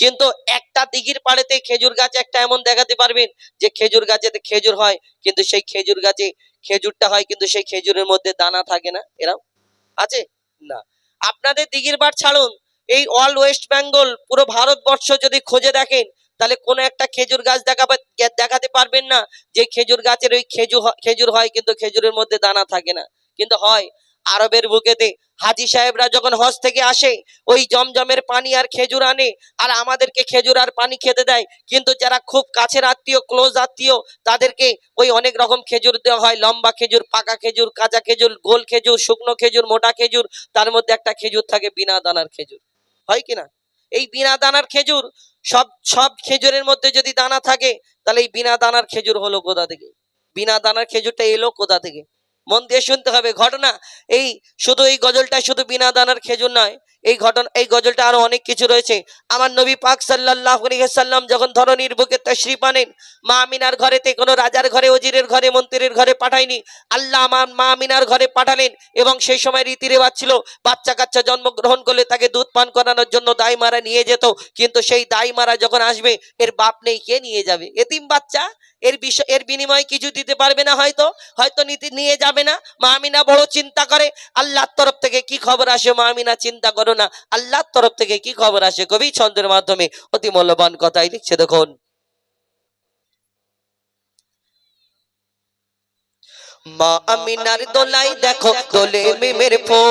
কিন্তু একটা দিঘির পাড়েতে খেজুর গাছ একটা এমন দেখাতে পারবেন যে খেজুর গাছেতে খেজুর হয়, কিন্তু সেই খেজুর গাছে খেজুরটা হয়, কিন্তু সেই খেজুরের মধ্যে দানা থাকে না? এরকম আছে? না। আপনাদের দিঘির পাড় ছাড়ুন। এই অল ওয়েস্ট বেঙ্গল পুরো ভারতবর্ষ যদি খোঁজে দেখেন, তাহলে কোনো একটা খেজুর গাছ দেখাবে দেখাতে পারবেন না যে খেজুর গাছের ওই খেজুর খেজুর হয়, কিন্তু খেজুরের মধ্যে দানা থাকে না। কিন্তু হয়, আরবের বুকেতে হাজি সাহেবরা যখন হজ থেকে আসে, ওই জমজমের পানি আর খেজুর আনে, আর আমাদেরকে খেজুর আর পানি খেতে দেয়। কিন্তু যারা খুব কাছের আত্মীয় ক্লোজ আত্মীয়, তাদেরকে ওই অনেক রকম খেজুর দেওয়া হয়। লম্বা খেজুর, পাকা খেজুর, কাঁচা খেজুর, গোল খেজুর, শুকনো খেজুর, মোটা খেজুর, তার মধ্যে একটা খেজুর থাকে, বিনা দানার খেজুর। হয় কিনা এই বিনা দানার খেজুর, সব সব খেজুরের মধ্যে যদি দানা থাকে, তাহলে এই বিনা দানার খেজুর হলো কোথা থেকে? বিনা দানার খেজুরটা এলো কোথা থেকে? মন দিয়ে শুনতে হবে। ঘটনা, এই শুধু এই গজলটা শুধু বিনা দানার খেজুর নয়, এই ঘটনা, এই গজলটা আরও অনেক কিছু রয়েছে। আমার নবী পাক সাল্লাহ সাল্লাম যখন ধরনীর বুকে তশরিফ আনেন, মা আমিনার ঘরেতে কোনো রাজার ঘরে, ওজিরের ঘরে, মন্ত্রীর ঘরে পাঠায়নি। আল্লাহ আমার মা আমিনার ঘরে পাঠালেন এবং সেই সময় রীতি রেওয়াজ ছিল বাচ্চা কাচ্চা জন্মগ্রহণ করলে তাকে দুধ পান করানোর জন্য দাই মারা নিয়ে যেত, কিন্তু সেই দাই মারা যখন আসবে, এর বাপ নেই, কে নিয়ে যাবে? এতিম বাচ্চা? এর বিষয়, এর বিনিময়ে কিছু দিতে পারবে না হয়তো হয়তো নীতি, নিয়ে যাবে না। মামিনা বড় চিন্তা করে, আল্লাহর তরফ থেকে কি খবর আসে মামিনা, চিন্তা করো না। আল্লাহর তরফ থেকে কি খবর আসে কবি ছন্দের মাধ্যমে? অতি মূল্যবান কথাই লিখছে, দেখুন। মা আমিনার দোলাই দেখো, দোলে মিমের ফুল।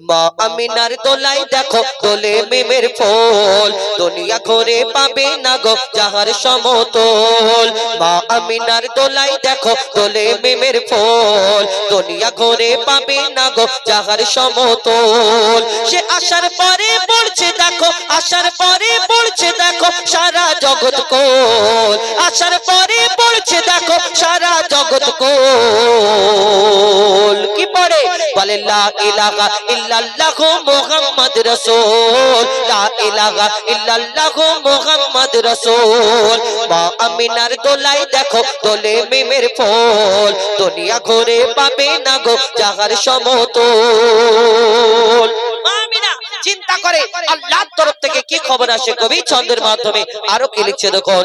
মা আমিনার দোলাই দেখো, দোলে মিমের ফুল। দুনিয়া ঘরে পাবে না গো যাহার সমতল। মা আমিনার দোলাই দেখো, দোলে মিমের ফুল। দুনিয়া ঘরে পাবে না গো যাহার সমতল। সে আসার পরে পড়ছে দেখো, আসার পরে পড়ছে দেখো, সারা জগৎ কোল। আসার পরে পড়ছে দেখো, সারা জগৎ কোল। কি পড়ে? বলে, লা ইলাহা ইল্লাল্লাহু মুহাম্মদ রাসূল। লা ইলাহা ইল্লাল্লাহু মুহাম্মদ রাসূল। মা আমিনার দোলাই দেখো, দোলে মিমের ফুল। দুনিয়া ঘুরে পাবে না গো যাহার সমতল। চিন্তা করে, আল্লাহর তরফ থেকে কি খবর আসে কবি ছন্দের মাধ্যমে? আরও কি লিখছে দেখুন।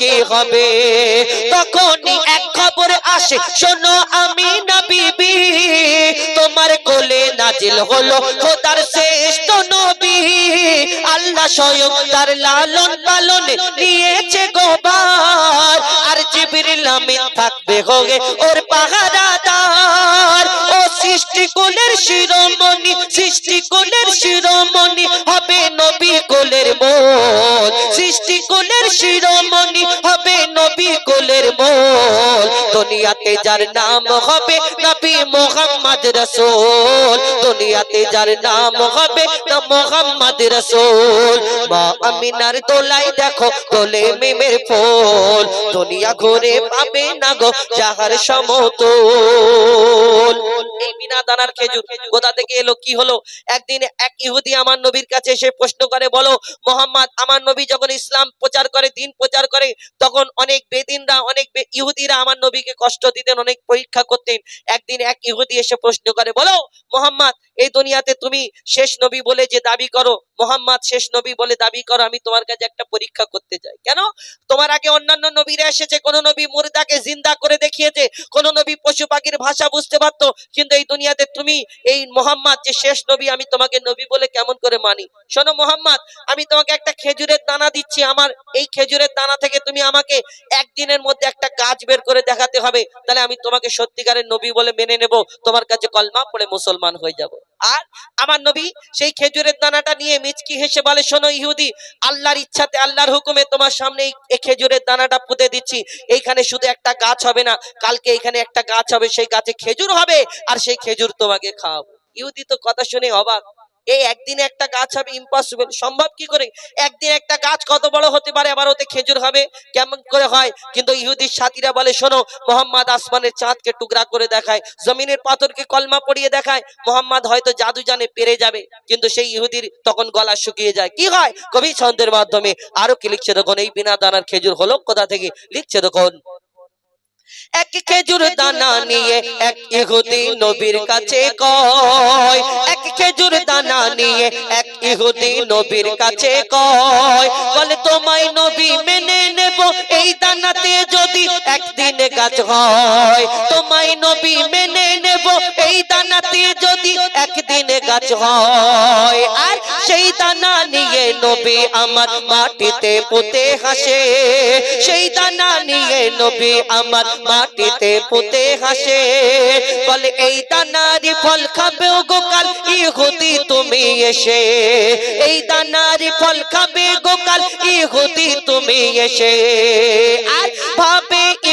কি হবে? তখনই এক খবর আসে, শোনো আমি না বিবি তোমার কোলে নাজিল হলো খোদার শ্রেষ্ঠ নবী। আল্লাহ স্বয়ং তার লালন পালনে নিয়েছে গোবার, আর জিবরিল আমিন থাকবে হোগে ওর পাহারাদার। ও সৃষ্টি কোলের শিরোমণি সৃষ্টি কোলের শিরোমণি হবে নবী মোল সৃষ্টি কোলের শিরোমণি হবে নবী কোলের মোল দুনিয়াতে যার নাম হবে নবী মোহাম্মদ রসুল। দুনিয়াতে যার নাম হবে না মোহাম্মদ রসুল। মা আমিনার দোলাই দেখো, দোলে মিমের ফুল। দুনিয়া ঘুরে পাবে না গো যাহার থেকে এলো, কি হলো? একদিন এক ইহুদি আমার নবীর কাছে প্রশ্ন করে, বলো, মোহাম্মদ, আমার নবী যখন ইসলাম প্রচার করে, দিন প্রচার করে, তখন অনেক বেদিনরা, অনেক ইহুদিরা আমার নবীকে কষ্ট দিতেন অনেক পরীক্ষা করতেন। একদিন এক ইহুদি এসে প্রশ্ন করে বলো মোহাম্মদ এই দুনিয়াতে তুমি শেষ নবী বলে যে দাবি করো, মোহাম্মদ শেষ নবী বলে দাবি করো, আমি তোমার কাছে একটা পরীক্ষা করতে চাই। কেন? তোমার আগে অন্যান্য নবীরা এসেছে, কোন নবী মুর্দাকে জিন্দা করে দেখিয়েছে, কোন নবী পশু পাখির ভাষা বুঝতে পারতো, কিন্তু এই দুনিয়াতে তুমি এই মোহাম্মদ যে শেষ নবী, আমি তোমাকে নবী বলে কেমন করে মানি? শোনো মোহাম্মদ, আমি তোমাকে একটা খেজুরের দানা দিচ্ছি, আমার এই খেজুরের দানা থেকে তুমি আমাকে একদিনের মধ্যে একটা গাছ বের করে দেখাতে হবে, তাহলে আমি তোমাকে সত্যিকারের নবী বলে মেনে নেব, তোমার কাছে কলমা পড়ে মুসলমান হয়ে যাব। আর আমার নবী সেই খেজুরের দানাটা নিয়ে মিচকি হেসে বলে, শোনো ইহুদি, আল্লাহর ইচ্ছাতে, আল্লাহর হুকুমে তোমার সামনে এই- খেজুরের দানাটা পুঁতে দিচ্ছি। এইখানে শুধু একটা গাছ হবে না, কালকে এখানে একটা গাছ হবে, সেই গাছে খেজুর হবে, আর সেই খেজুর তোমাকে খাওয়াবো। ইহুদি তো কথা শুনে অবাক। এই একদিনে একটা গাছ হবে ইম্পসিবল সম্ভব কি করে? একদিন একটা গাছ কত বড় হতে পারে? আবার ওতে খেজুর হবে, কেমন করে হয়? কিন্তু ইহুদির সাথীরা বলে, শোনো, মোহাম্মদ আসমানের চাঁদকে টুকরা করে দেখায়, জমিনের পাথরকে কলমা পড়িয়ে দেখায়, মোহাম্মদ হয়তো জাদু জানে পেরে যাবে। কিন্তু সেই ইহুদির তখন গলা শুকিয়ে যায়। কি হয়? কবি ছন্দের মাধ্যমে আরও কি লিখছে তখন এই বিনা দানার খেজুর হলো কোথা থেকে? লিখছে দেখুন। এক খেজুর দানা নিয়ে এক ইহুদি নবীর কাছে কয়। এক খেজুর দানা নিয়ে এক ইহুদি নবীর কাছে কয়। বলে তোমায় নবী মেনে নেব। এই দানাতে যদি একদিন গাছ হয় তোমায় নবী মেনে এই দানাতে যদি একদিন গাছ হয়, আর সেই দানা নিয়ে নবী আমার মাটিতে পুঁতে হাসে, সেই দানা নিয়ে নবী আমার মাটিতে পুঁতে হাসে, বলে, এই দানারি ফল খাবে গোকাল ইহুদি তুমি এসে, এই দানারি ফল খাবে গোকাল ইহুদি তুমি এসে। আর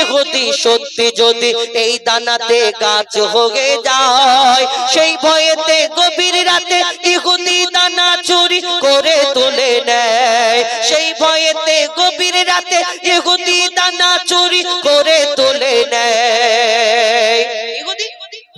ইহুদি সত্যি যদি এই দানাতে গাছ হয়ে যায়, সেই ভয়েতে গভীর রাতে ইহুদি দানা চুরি করে তুলে নেয়। সেই ভয়েতে গভীর রাতে ইহুদি দানা চুরি করে তুলে নেয়।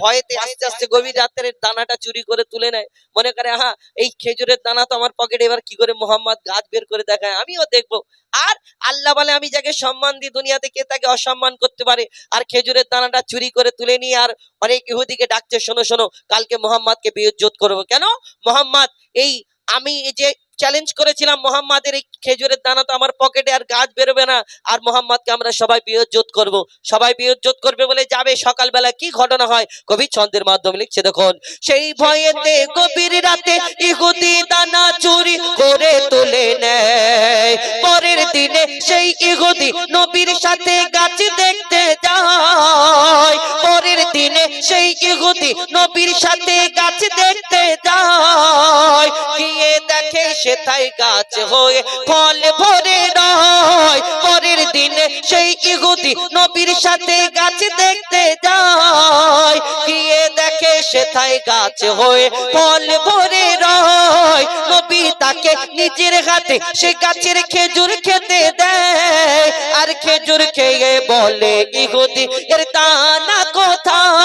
ভয়েতে আস্তে আস্তে গভীর রাতের দানাটা চুরি করে তুলে নেয়। মনে করে হ্যাঁ এই খেজুরের দানা তো আমার পকেটে এবার কি করে মোহাম্মদ গাছ বের করে দেখায়? আমিও দেখব। আর আল্লাহ বলে আমি যাকে সম্মান দিই দুনিয়াতে কে তাকে অসম্মান করতে পারে? আর খেজুরের দানাটা চুরি করে তুলে নিয়ে আর অনেক ইহুদিকে ডাকছে শোনো শোনো কালকে মোহাম্মদকে বিয়োজ্জত করব। কেন? মোহাম্মদ এই আমি এই যে চ্যালেঞ্জ করেছিলাম মোহাম্মদের এই খেজুরের দানা তো আমার পকেটে আর গাছ বেরোবে না। আর মোহাম্মদকে আমরা সবাই বিয়োজ্জত করব। সবাই বিয়োজ্জত করবে বলে যাবে সকালবেলা কি ঘটনা হয়? কবি ছন্দের মাধ্যমে লিখছে, দেখুন, সেই ভয়েতে গভীর রাতে ইহুদি দানা চুরি করে তুলে নেয়। পরের দিনে সেই ইহুদি নবীর সাথে গাছ দেখতে যায়। পরের দিনে সেই ইহুদি নবীর সাথে গাছ দেখতে যায়। গিয়ে দেখে সেথায় গাছ হয়ে ফল ভরে রয়। পরের দিনে সেই ইহুদি নবীর সাথে গাছ দেখতে যায়। গিয়ে দেখে সেথায় গাছ হয়ে ফল ভরে রয়। নবী তাকে নিজের হাতে সে গাছের খেজুর খেতে দেয়। আর খেজুর খেয়ে বলে, ইহুদি, এর দানা কোথায়? ওই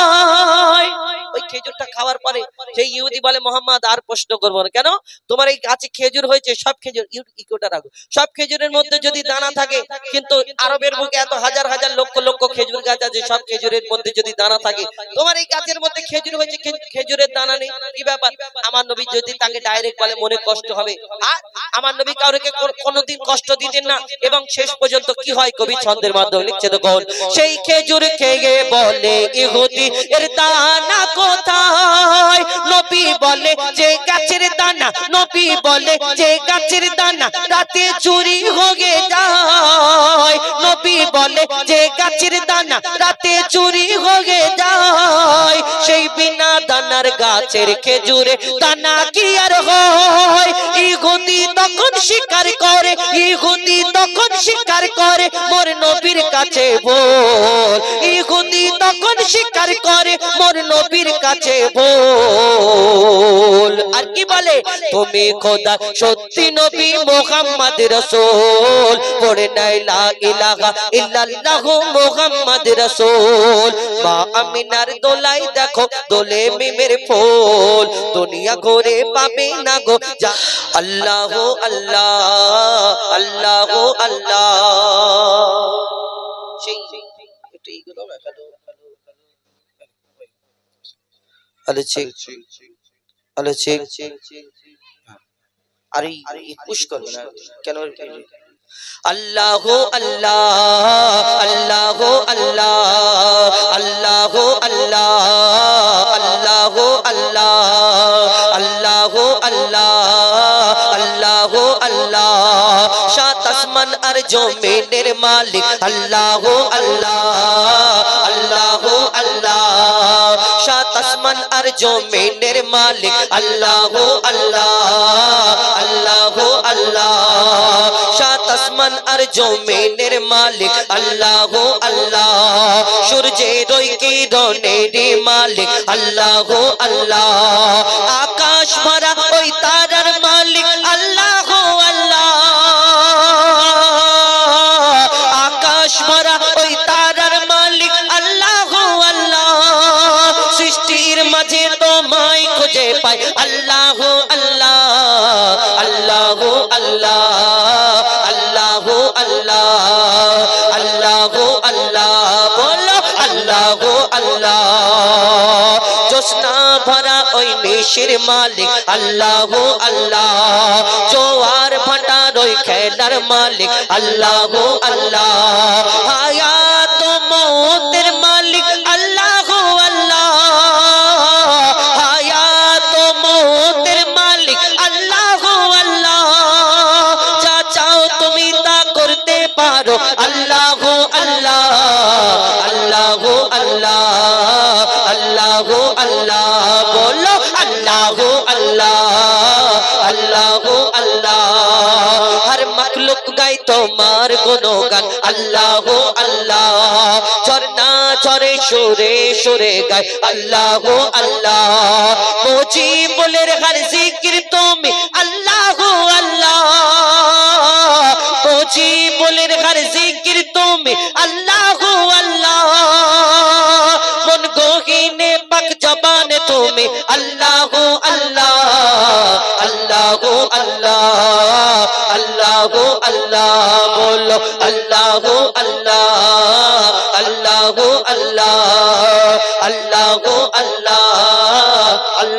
খেজুরটা খাওয়ার পরে সেই ইহুদি বলে, মোহাম্মদ, আর প্রশ্ন করব না। কেন? তোমার এই গাছে খেজুর হয়েছে, সব খেজুর ইকোটা রাখো। সব খেজুরের মধ্যে যদি দানা থাকে, কিন্তু আরবের বুকে এত হাজার হাজার লক্ষ লক্ষ খেজুর গাছ আছে, সব খেজুরের মধ্যে যদি দানা থাকে, তোমার এই গাছের মধ্যে খেজুর হয়েছে খেজুরের দানা নেই। কি ব্যাপার? আমার নবী যদি তাকে ডাইরেক্ট বলে, মনে কষ্ট হবে। আর আমার নবী কাউকে কোনোদিন কষ্ট দিতেন না, এবং শেষ পর্যন্ত কি হয়? কবি ছন্দের মাধ্যমে লিখছে তখন সেই খেজুর খেয়ে বলে ইহুদি, এর দানা কোথায়? নবী বলে, যে গাছের দানা, নবী বলে, যে গাছের দানা রাতে চুরি হয়ে যায়। নবী বলে, যে গাছের দানা রাতে চুরি হয়ে যায়। সেই বিনা দানার গাছের খেজুরে দানা কি আর হয়? ইহুদি তখন স্বীকার করে, ইহুদি তখন স্বীকার করে, মোর নবীর কাছে বল। ইহুদি তখন স্বীকার করে, মোর নবীর কাছে বল। কি বলে? তুমি খোদা, সত্যি নবী মোহাম্মদ রসুল। পড়ে নাই লা ইলাহা ইল্লাল্লাহু মোহাম্মদ রসুল। মা আমিনার দোলাই দেখো, দোলে মিমের ফুল। দুনিয়া ঘুরে পাবে না গো, যা আল্লাহ আল্লাহ আল্লাহ আল্লাহ। সেই, একটু এইগুলো না হ্যালো হ্যালো চেক আরে পুশ করবে না কেন আল্লাহ আল্লাহ আল্লাহ আল্লাহ আল্লাহ আল্লাহ আল্লাহ আল্লাহ আল্লাহ আল্লাহ আল্লাহ আল্লাহ। সাত আসমান আর জমিনের মালিক আল্লাহ আল্লাহ আল্লাহ আসমান আর জমিনের মালিক। আল্লাহ আল্লাহ আল্লাহ আল্লাহ। সাত আসমান আর জমিনের মালিক। আল্লাহ আল্লাহ। সূর্যের ওই কিরণের মালিক। আল্লাহ আল্লাহ। আকাশ ভরা ওই আল্লাহ আল্লাহ আল্লাহ আল্লাহ আল্লাহ আল্লাহ আল্লাহ আল্লাহ, বলো আল্লাহ আল্লাহ। জোসনা ভরা ওই নিশির মালিক, আল্লাহ আল্লাহ। জোয়ার ভাটার ওই খেলার মালিক, আল্লাহ আল্লাহ। আল্লাহ আল্লাহ। ঝর্ণা ঝরে, সুরে সুরে গায় আল্লাহ আল্লাহ। মুজি বলের হর জিকির তুমি আল্লাহ আল্লাহ। মুজি বলের হর জিকির তুমি আল্লাহ আল্লাহ। মন গহিনে পাক জবানে তুমি আল্লাহ আল্লাহ। আল্লাহ আল্লাহ। আল্লাহ আল্লাহ। বলো আল্লাহ।